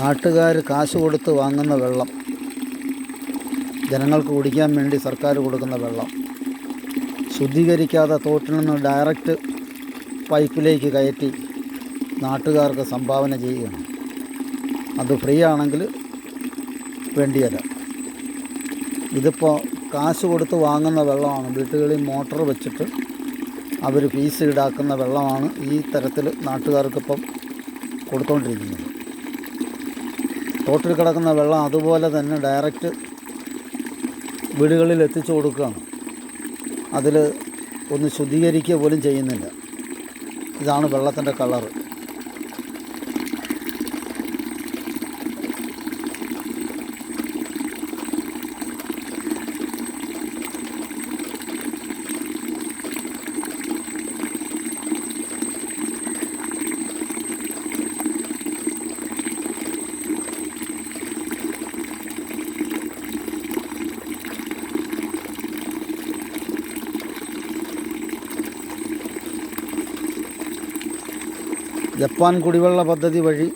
നാട്ടുകാർ കാശ് കൊടുത്ത് വാങ്ങുന്ന വെള്ളം. ജനങ്ങൾക്ക് കുടിക്കാൻ വേണ്ടി സർക്കാർ കൊടുക്കുന്ന വെള്ളം. ശുദ്ധീകരിക്കാതെ തോട്ടിൽ നിന്ന് ഡയറക്റ്റ് പൈപ്പിലേക്ക് കയറ്റി നാട്ടുകാർക്ക് സംഭാവന ചെയ്യുകയാണ്. അത് ഫ്രീ ആണെങ്കിൽ വേണ്ടിയല്ല. ഇതിപ്പോൾ കാശ് കൊടുത്ത് വാങ്ങുന്ന വെള്ളമാണ്. വീട്ടുകളിൽ മോട്ടോർ വെച്ചിട്ട് അവർ ഫീസ് ഈടാക്കുന്ന വെള്ളമാണ് ഈ തരത്തിൽ നാട്ടുകാർക്കിപ്പം കൊടുത്തുകൊണ്ടിരിക്കുന്നത് തോട്ടിൽ കിടക്കുന്ന വെള്ളം അതുപോലെ തന്നെ ഡയറക്റ്റ് വീടുകളിൽ എത്തിച്ചു കൊടുക്കുകയാണ്. അതിൽ ഒന്ന് ശുദ്ധീകരിക്കുക പോലും ചെയ്യുന്നില്ല. ഇതാണ് വെള്ളത്തിന്റെ കളറ് ജപ്പാൻ കുടിവെള്ള പദ്ധതി വഴി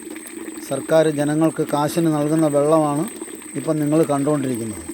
സർക്കാർ ജനങ്ങൾക്ക് കാശിന് നൽകുന്ന വെള്ളമാണ് ഇപ്പം നിങ്ങൾ കണ്ടുകൊണ്ടിരിക്കുന്നത്.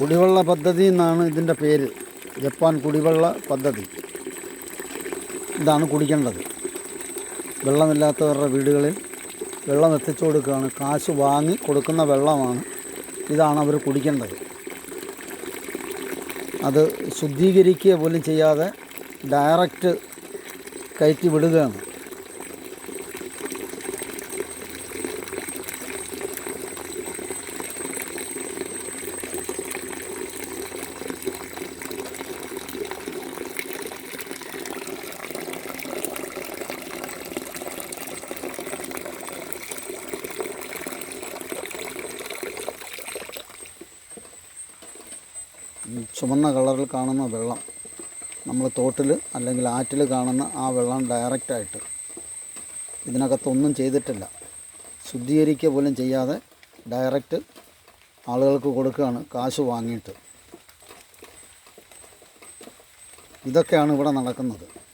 കുടിവെള്ള പദ്ധതി എന്നാണ് ഇതിന്റെ പേര്. ജപ്പാൻ കുടിവെള്ള പദ്ധതി. ഇതാണ് കുടിക്കേണ്ടത്. വെള്ളമില്ലാത്തവരുടെ വീടുകളിൽ വെള്ളം എത്തിച്ചു കൊടുക്കുകയാണ്. കാശ് വാങ്ങി കൊടുക്കുന്ന വെള്ളമാണ് ഇതാണ് അവർ കുടിക്കേണ്ടത്. അത് ശുദ്ധീകരിക്കുക പോലും ചെയ്യാതെ ഡയറക്റ്റ് കയറ്റി വിടുകയാണ്. ചുവന്ന കളറിൽ കാണുന്ന വെള്ളം. നമ്മൾ തോട്ടിൽ അല്ലെങ്കിൽ ആറ്റിൽ കാണുന്ന ആ വെള്ളം ഡയറക്റ്റായിട്ട് ഇതിനകത്തൊന്നും ചെയ്തിട്ടില്ല. ശുദ്ധീകരിക്കുക പോലും ചെയ്യാതെ ഡയറക്റ്റ് ആളുകൾക്ക് കൊടുക്കുകയാണ് കാശ് വാങ്ങിയിട്ട്. ഇതൊക്കെയാണ് ഇവിടെ നടക്കുന്നത്.